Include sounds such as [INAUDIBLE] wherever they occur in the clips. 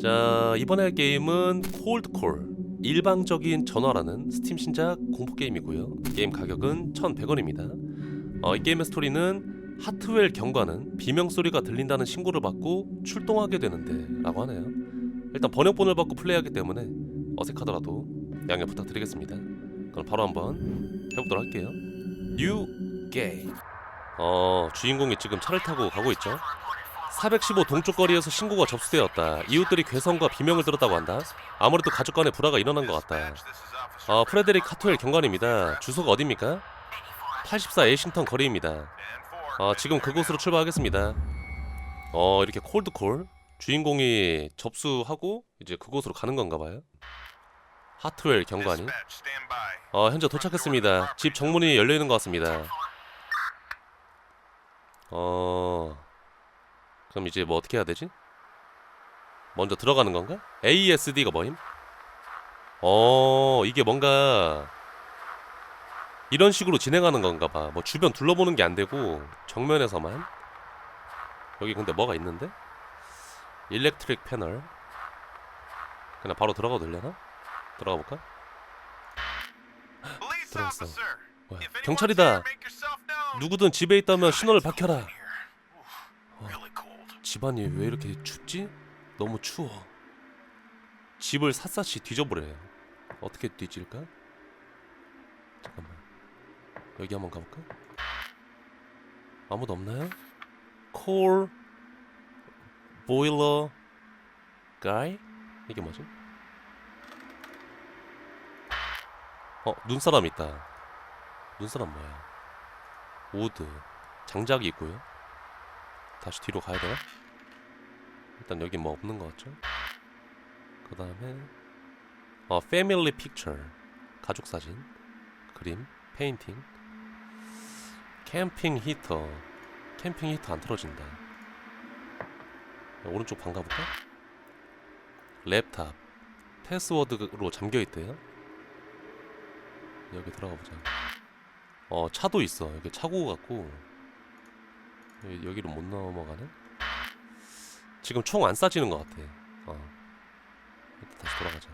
자 이번에 할 게임은 콜드콜 일방적인 전화라는 스팀 신작 공포 게임이고요. 게임 가격은 1,100원입니다. 어, 이 게임의 스토리는 하트웰 경관은 비명 소리가 들린다는 신고를 받고 출동하게 되는데 라고 하네요. 일단 번역본을 받고 플레이하기 때문에 어색하더라도 양해 부탁드리겠습니다. 그럼 바로 한번 해보도록 할게요. 뉴 게임. 어 주인공이 지금 차를 타고 가고 있죠. 415 동쪽 거리에서 신고가 접수되었다. 이웃들이 괴성과 비명을 들었다고 한다. 아무래도 가족 간의 불화가 일어난 것 같다. 어, 프레데릭 카토엘 경관입니다. 주소가 어디입니까? 84 에이싱턴 거리입니다. 어, 지금 그곳으로 출발하겠습니다. 어, 이렇게 콜드콜 주인공이 접수하고 이제 그곳으로 가는 건가 봐요. 하트웰 경관이. 어, 현재 도착했습니다. 집 정문이 열려 있는 것 같습니다. 어, 그럼 이제 뭐 어떻게 해야 되지? 먼저 들어가는 건가? ASD가 뭐임? 어, 이게 뭔가 이런 식으로 진행하는 건가 봐. 뭐 주변 둘러보는 게 안 되고 정면에서만. 여기 근데 뭐가 있는데? 일렉트릭 패널. 그냥 바로 들어가도 되려나? 들어가 볼까? 들어갔어. 뭐야? 경찰이다. 누구든 집에 있다면 신호를 밝혀라. 집안이 왜 이렇게 춥지? 너무 추워. 집을 샅샅이 뒤져보래. 어떻게 뒤질까? 잠깐만. 여기 한번 가볼까? 아무도 없나요? 콜 보일러 가이? 이게 뭐지? 어 눈사람 있다. 눈사람 뭐야? 우드 장작이 있고요. 다시 뒤로 가야 되나? 일단 여기 뭐 없는 것 같죠? 그 다음에 어 패밀리 픽처 가족 사진. 그림. 페인팅 캠핑 히터 캠핑 히터 안 틀어진다. 오른쪽 방 가볼까? 랩탑 패스워드로 잠겨있대요. 여기 들어가 보자. 어 차도 있어. 여기 차고 같고 여기, 여기로 못 넘어가네? 지금 총 안 쏴지는 것 같아. 어. 다시 돌아가자.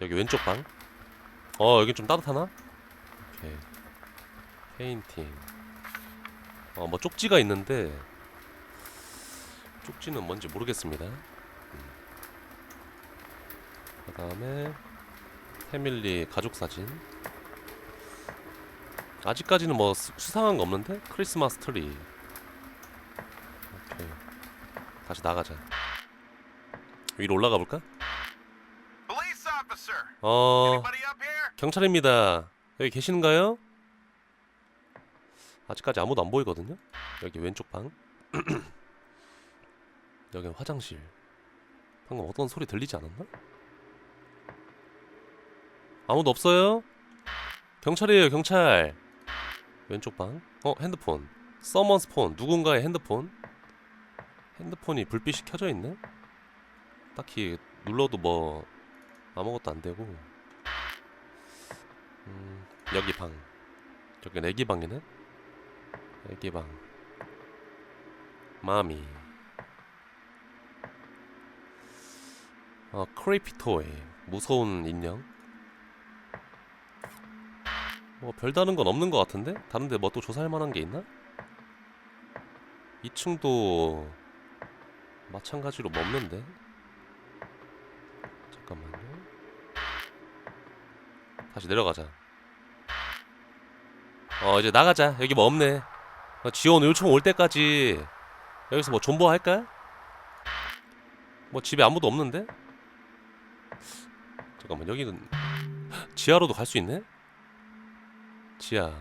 여기 왼쪽 방? 어 여긴 좀 따뜻하나? 오케이. 페인팅. 어 뭐 쪽지가 있는데 쪽지는 뭔지 모르겠습니다. 그 다음에 패밀리 가족 사진. 아직까지는 뭐 수- 수상한 거 없는데? 크리스마스 트리 오케이 다시 나가자 위로 올라가 볼까? 어? 경찰입니다. 여기 계시는가요? 아직까지 아무도 안 보이거든요. 여기 왼쪽 방. [CLEARS THROAT] 여기는 화장실. 방금 어떤 소리 들리지 않았나? 아무도 없어요? 경찰이에요, 경찰. 왼쪽 방. 어, 핸드폰. 서먼스 폰. 누군가의 핸드폰. 핸드폰이 불빛이 켜져 있네. 딱히 눌러도 뭐 아무것도 안 되고. 음, 여기 방. 저기 애기 방이네. 애기 방. 마미. 어, 크리피 토이. 무서운 인형. 뭐 별다른 건 없는 것 같은데? 다른데 뭐 또 조사할 만한 게 있나? 2층도 마찬가지로 뭐 없는데? 잠깐만요. 다시 내려가자. 어 이제 나가자. 여기 뭐 없네. 어, 지원 요청 올 때까지 여기서 뭐 존버 할까? 뭐 집에 아무도 없는데? 잠깐만 여기는 지하로도 갈 수 있네? 지하.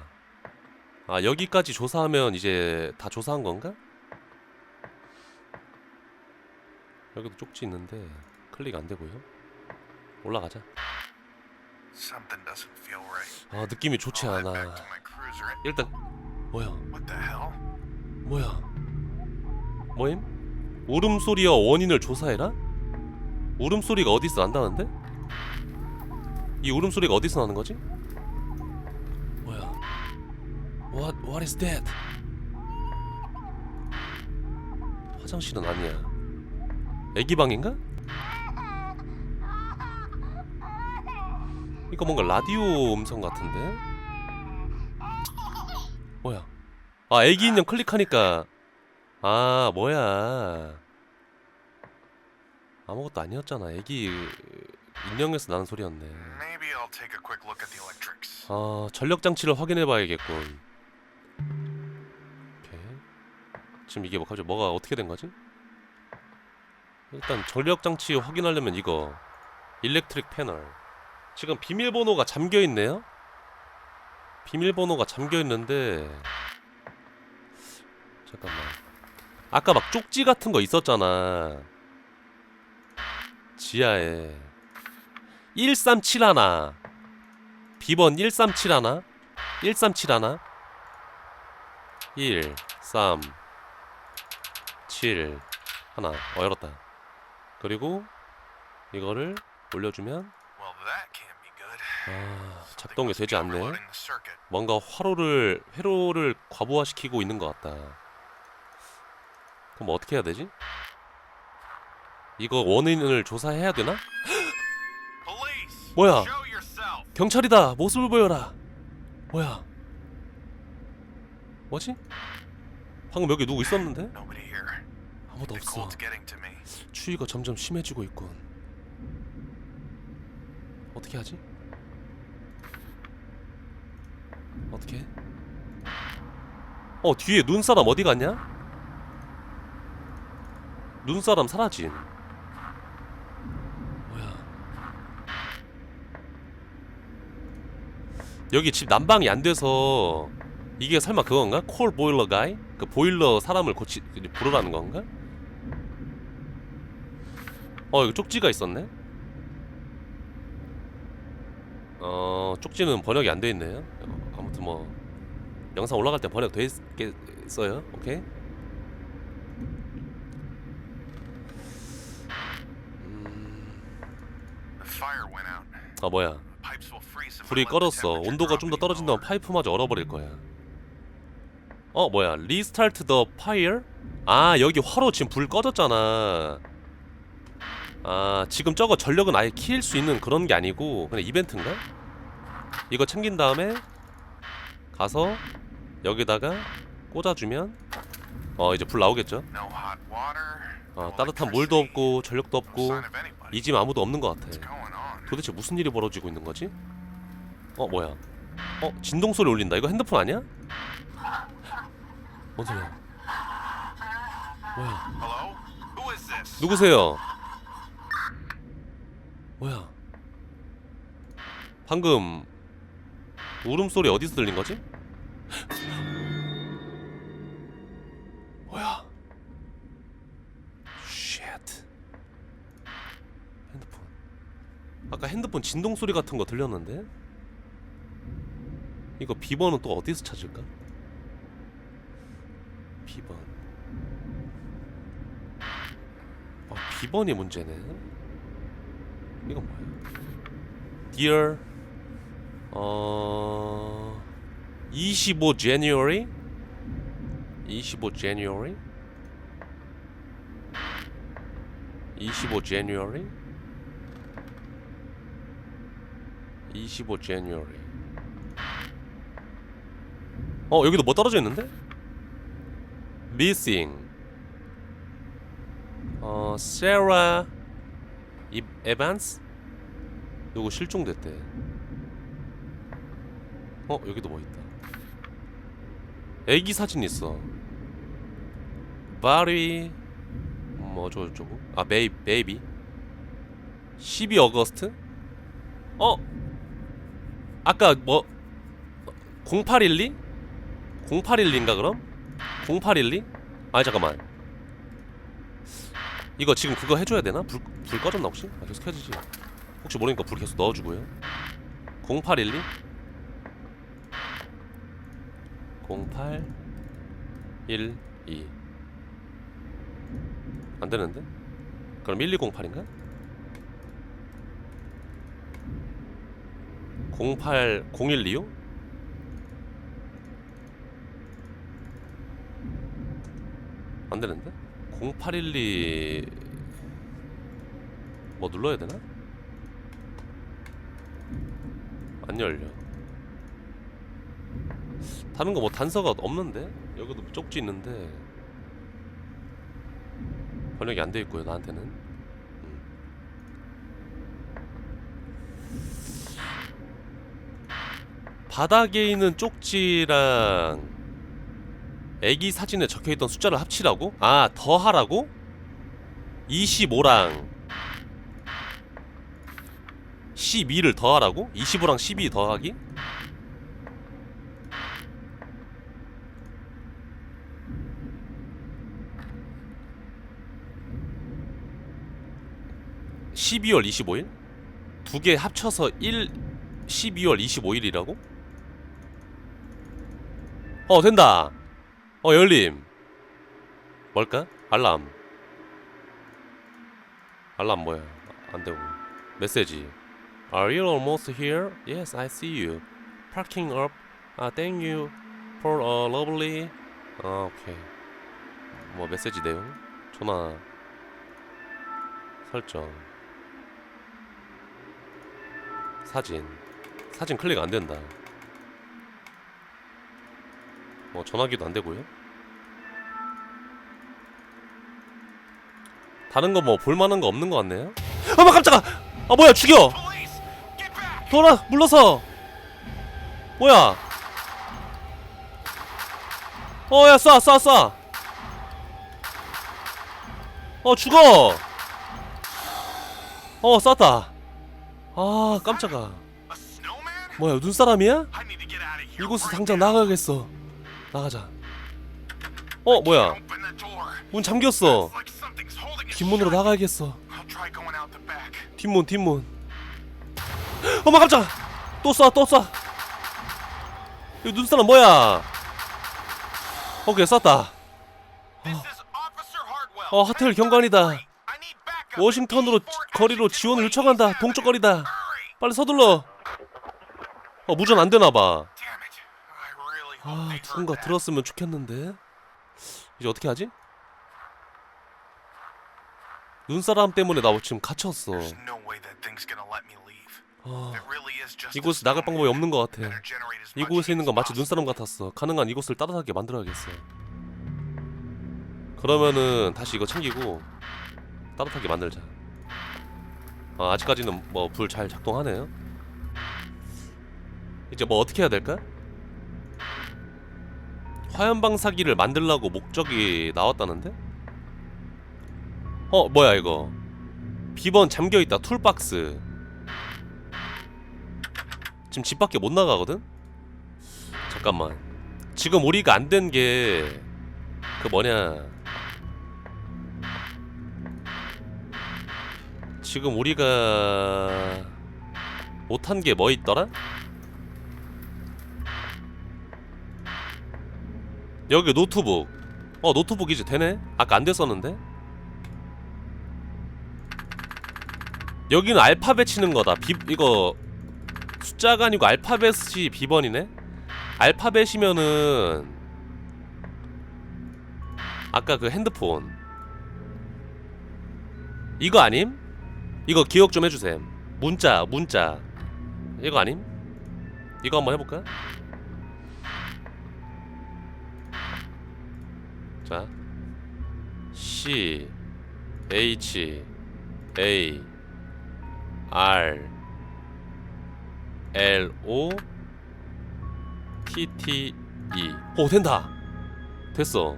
아 여기까지 조사하면 이제 다 조사한 건가? 여기도 쪽지 있는데 클릭 안 되고요. 올라가자. 아 느낌이 좋지 않아. 일단 뭐야? 뭐야 뭐임? 울음소리와 원인을 조사해라? 울음소리가 어디서 난다는데? 이 울음소리가 어디서 나는 거지? 뭐야 What, what is that? 화장실은 아니야 애기방인가? 이거 뭔가 라디오 음성 같은데? 뭐야? 아 애기 인형 클릭하니까 아 뭐야 아무것도 아니었잖아 애기 인형에서 나는 소리였네 아 전력 장치를 확인해 봐야겠군 지금 이게 뭐 갑자기 뭐가 어떻게 된 거지? 일단 전력 장치 확인하려면 이거 일렉트릭 패널. 지금 비밀번호가 잠겨 있네요. 비밀번호가 잠겨 있는데 잠깐만. 아까 막 쪽지 같은 거 있었잖아. 지하에 1371 비번 1371 1371 1 3 7 하나 어 열었다 그리고 이거를 올려주면. 아 작동이 되지 않네. 뭔가 화로를 회로를 과부하시키고 있는 것 같다 그럼 어떻게 해야 되지? 이거 원인을 조사해야 되나? [GASPS] 뭐야? 경찰이다 모습을 보여라 뭐야 뭐지? 방금 여기 누구 있었는데? 아무도 없어 추위가 점점 심해지고 있군 어떻게 하지? 어떻게 해? 어 뒤에 눈사람 어디 갔냐? 눈사람 사라짐 뭐야 여기 집 난방이 안 돼서 이게 설마 그건가? 콜 보일러 가이? 그 보일러 사람을 고치 부르라는 건가? 어 여기 쪽지가 있었네? 어 쪽지는 번역이 안 돼 있네요. 어, 아무튼 뭐 영상 올라갈 때 번역 돼 있겠어요? 오케이. 음, out. 아 뭐야. 불이 꺼졌어. 온도가 좀 더 떨어진다면. 파이프마저 얼어버릴 거야. 어 뭐야. 리스타트 더 파이어? 아 여기 화로 지금 불 꺼졌잖아 아 지금 저거 전력은 아예 킬수 있는 그런 게 아니고 그냥 이벤트인가? 이거 챙긴 다음에 가서 여기다가 꽂아주면 어 이제 불 나오겠죠. 어, 따뜻한 물도 없고 전력도 없고. 이 집 아무도 없는 것 같아? 도대체 무슨 일이 벌어지고 있는 거지? 어 뭐야? 어 진동 소리 울린다. 이거 핸드폰 아니야? 뭔 소리야? 뭐야? 누구세요? 뭐야? 방금 울음소리 어디서 들린 거지? [GASPS] 뭐야? 쉣. 핸드폰. 아까 핸드폰 진동 소리 같은 거 들렸는데? 이거 비번은 또 어디서 찾을까? 비번. 아, 비번이 문제네. 이건 뭐야? Dear 어... 25 January 25 January 25 January 25 January 어 여기도 뭐 떨어져 있는데? Missing 어 Sarah 이 에반스? 누구 실종됐대. 어 여기도 뭐 있다. 애기 사진 있어. 바리 뭐 어쩌고 저쩌고 아 베이 베이비? 12 어거스트? 어? 아까 뭐 0812 0812인가 그럼? 0812 아니 잠깐만 이거 지금 그거 해줘야 되나 불, 불 꺼졌나 혹시 아, 계속 켜지지 혹시 모르니까 불 계속 넣어주고요 0812 0812 안되는데? 그럼 1208인가? 08 0125? 안되는데? 0812 뭐 눌러야 되나? 안 열려 다른 거 뭐 단서가 없는데 여기도 쪽지 있는데 번역이 안 돼 있고요 나한테는 음. 바닥에 있는 쪽지랑 애기 사진에 적혀있던 숫자를 합치라고? 아 더하라고? 25랑 12를 더하라고? 25랑 12 더하기? (12월 25일) 두 개 합쳐서 1 12월 25일이라고? 어 된다 어 열림 뭘까? 알람 알람 뭐야 안되고 메시지 Are you almost here? Yes, I see you Parking up Ah, thank you For a lovely 아 오케이 뭐 메시지 내용 전화 설정 사진 사진 클릭 안된다 뭐 전화기도 안 되고요 다른 거 뭐 볼만한 거 없는 거 같네요 아마 깜짝아 아 뭐야 죽여! 돌아 물러서 뭐야 어야 쏴 쏴 쏴 어 죽어 어 쐈다 아 깜짝아? 뭐야 눈사람이야? 이곳을 당장. 나가야겠어 나가자 어 뭐야. 문 잠겼어 뒷문으로. 나가야겠어. 뒷문 뒷문 어머 깜짝아 또쏴또쏴 이 눈사람 뭐야 오케이 쐈다 Hartwell. 어, 하트웰 경관이다. 워싱턴으로 지- 거리로 지원을 요청한다 동쪽 거리다. 빨리 서둘러 어 무전 안 되나봐 아 누군가 that. 들었으면 좋겠는데 이제 어떻게 하지? 눈사람 때문에 나 지금 갇혔어. 아, 이곳을 나갈 방법이. 없는 것 같아 이곳에 있는 건 마치. 눈사람 같았어 가능한 이곳을 따뜻하게 만들어야겠어 그러면은 다시 이거 챙기고 따뜻하게 만들자 아, 아직까지는 뭐 불 잘 작동하네요 이제 뭐 어떻게 해야 될까? 화염방사기를 만들라고 목적이 나왔다는데? 어 뭐야 이거 비번 잠겨있다 툴박스 지금 집 밖에 못 나가거든? 잠깐만 지금 우리가 안 된 게 그 뭐냐 지금 우리가 못한 게 뭐 있더라? 여기 노트북. 어 노트북 이제 되네? 아까 안 됐었는데? 여기는 알파벳 치는 거다. 비 이거 숫자가 아니고 알파벳이 비번이네? 알파벳이면은 아까 그 핸드폰. 이거 아님? 이거 기억 좀 해주셈. 문자 문자. 이거 아님? 이거 한번 해볼까? 자 C H A R L O T T E. 오 된다. 됐어.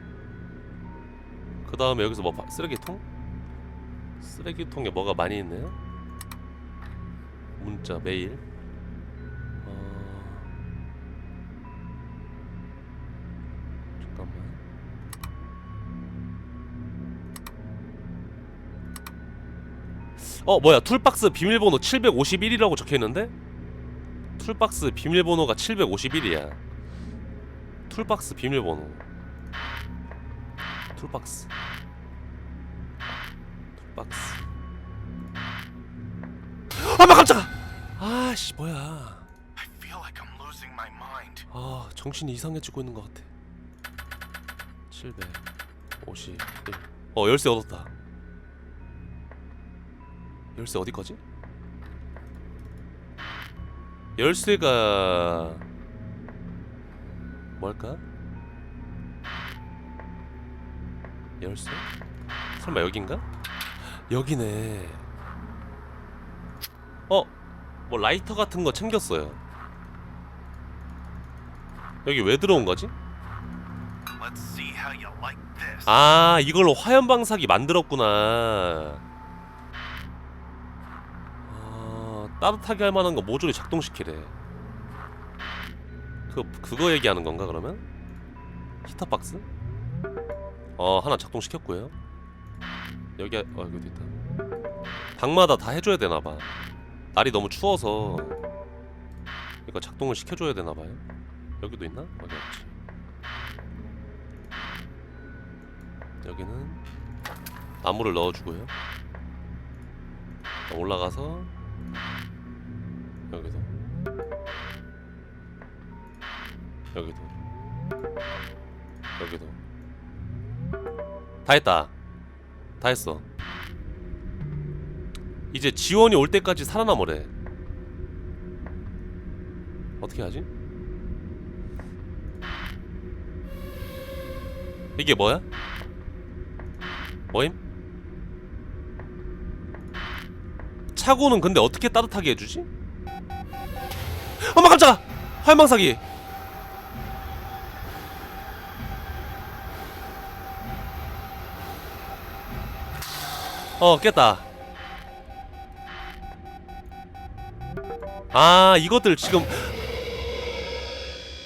그 다음에 여기서 뭐 바- 쓰레기통? 쓰레기통에 뭐가 많이 있네요? 문자 메일 어 뭐야 툴박스 비밀번호 751이라고 적혀있는데? 툴박스 비밀번호가 751이야. 툴박스 비밀번호. 툴박스. 툴박스. 아마 깜짝아! 아씨 뭐야. 아 정신이 이상해지고 있는 것 같아. 751어 열쇠 얻었다 열쇠 어디 거지? 열쇠가 뭘까? 열쇠? 설마 여긴가? 여기네. 어? 뭐 라이터 같은 거 챙겼어요. 여기 왜 들어온 거지? 아 이걸로 화염 방사기 만들었구나. 따뜻하게 할 만한 거 모조리 작동시키래. 그 그거 얘기하는 건가 그러면? 히터 박스? 어 하나 작동시켰고요. 여기 어 여기도 있다. 방마다 다 해줘야 되나 봐. 날이 너무 추워서 이거 작동을 시켜줘야 되나 봐요. 여기도 있나? 어디 없지? 여기는 나무를 넣어주고요. 올라가서 여기도 여기도 여기도 다 했다. 다 했어. 이제 지원이 올 때까지 살아남으래. 어떻게 하지? 이게 뭐야? 뭐임? 차고는 근데 어떻게 따뜻하게 해주지? 어머 깜짝아! 화염방사기! 어 깼다. 아 이것들 지금.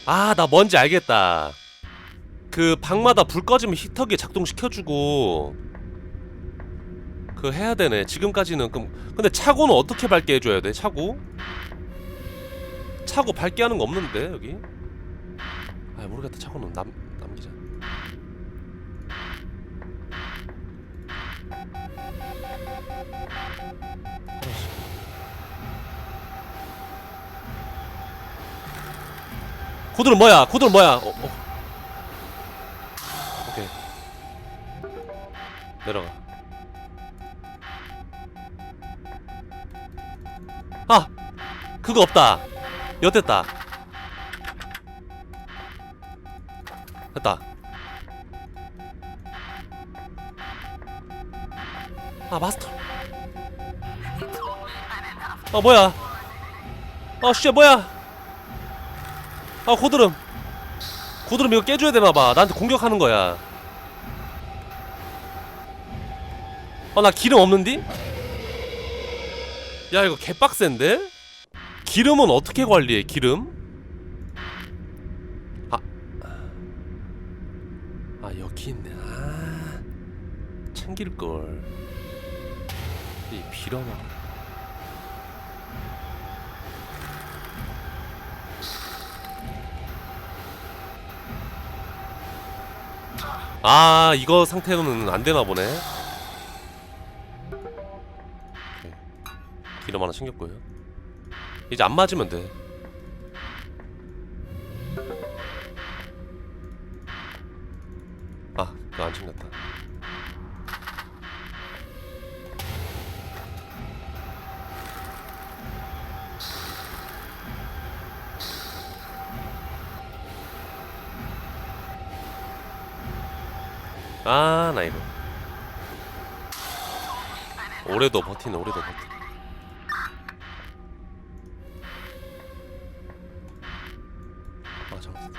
아 나 뭔지 알겠다. 그 방마다 불 꺼지면 히터기 작동시켜주고. 그 해야 되네. 지금까지는 그럼 근데 차고는 어떻게 밝게 해줘야 돼 차고 차고 밝게 하는 거 없는데 여기? 아 모르겠다. 차고는 남 남기자. 코드는 뭐야? 코드는 뭐야? 어, 어. 오케이. 내려가. 아! 그거 없다 엿됐다. 됐다. 아 마스터. 아 뭐야? 아씨 뭐야? 아 고드름. 고드름 이거 깨줘야 되나봐. 나한테 공격하는 거야. 어나 기름 없는디? 야 이거 개빡센데? 기름은 어떻게 관리해 기름? 아, 아 여기 있네. 아 챙길걸. 이 비려마 아 이거 상태로는 안 되나 보네. 기름 하나 챙겼고요 이제 안 맞으면 돼 아, 그거 안 챙겼다. 아, 나 이거. 올해도 버티네, 올해도 버티. 아, 잠깐.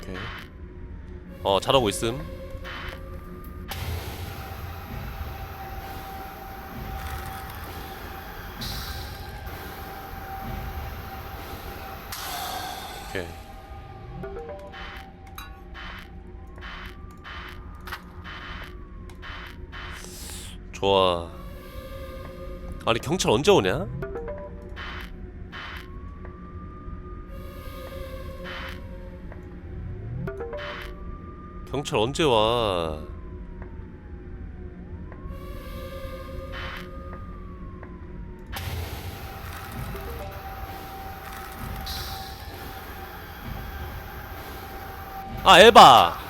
오케이. 어, 잘하고 있음. 좋아. 아니 경찰 언제 오냐? 경찰 언제 와? 아 에바.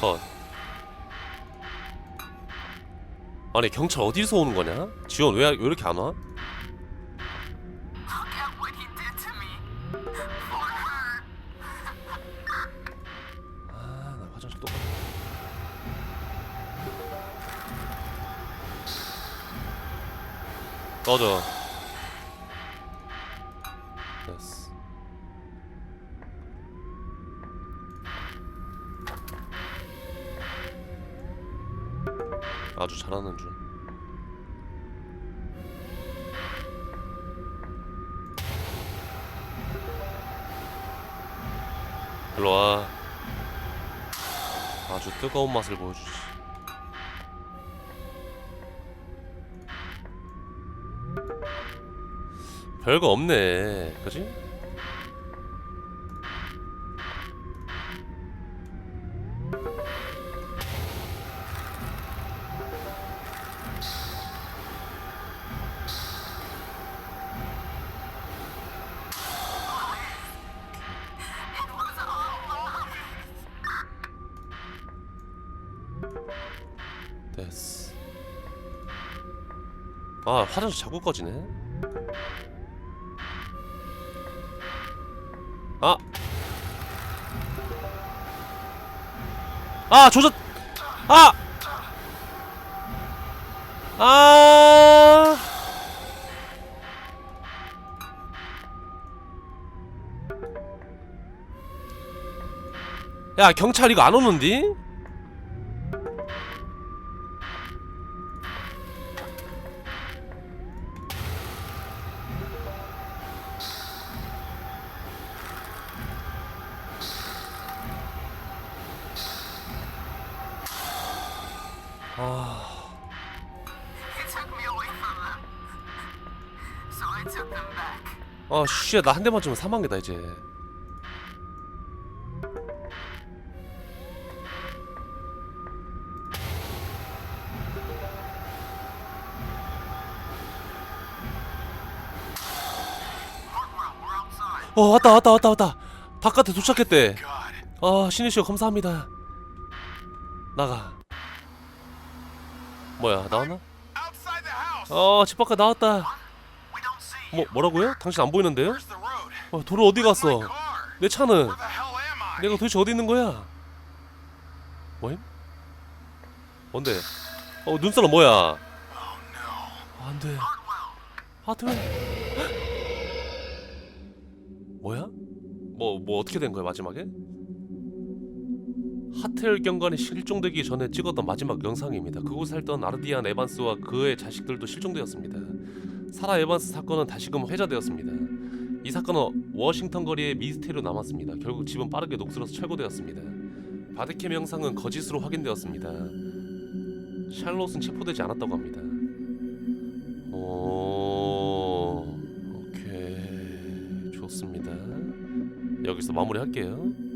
컷. 아니 경찰 어디서 오는 거냐? 지원 왜, 왜 이렇게 안 와? Her. 아나 화장실 또 가. 꺼져. 뜨거운 맛을 보여주지. 별거 없네, 그지? 화장실 자꾸 꺼지네. 아. 아 조졌. 아. 아. 야 경찰 이거 안 오는디? 씨, 나한대 맞으면 사망이다 이제. 어, 왔다, 왔다, 왔다, 왔다. 바깥에 도착했대. 아, 신혜 씨 감사합니다. 나가. 뭐야, 나왔나? Outside the house. 어, 집 밖에 나왔다. 뭐. 뭐라고요? 당신 안 보이는데요? 어, 도로 어디 갔어? 내 차는? 내가 도대체 어디 있는 거야? 뭐임? 뭔데? 어, 눈사람 뭐야? Oh no. 안 돼. 하트맨. [GASPS] 뭐야? 뭐, 뭐 어떻게 된 거야, 마지막에? 하트엘 경관이 실종되기 전에 찍었던 마지막 영상입니다. 그곳에 살던 아르디안 에반스와 그의 자식들도 실종되었습니다. 사라 에반스 사건은 다시금 회자되었습니다. 이 사건은 워싱턴 거리의 미스테리로 남았습니다. 결국 집은 빠르게 녹슬어서 철거되었습니다. 바드캠 영상은 거짓으로 확인되었습니다. 샬롯은 체포되지 않았다고 합니다. 오, 오케이 좋습니다. 여기서 마무리할게요.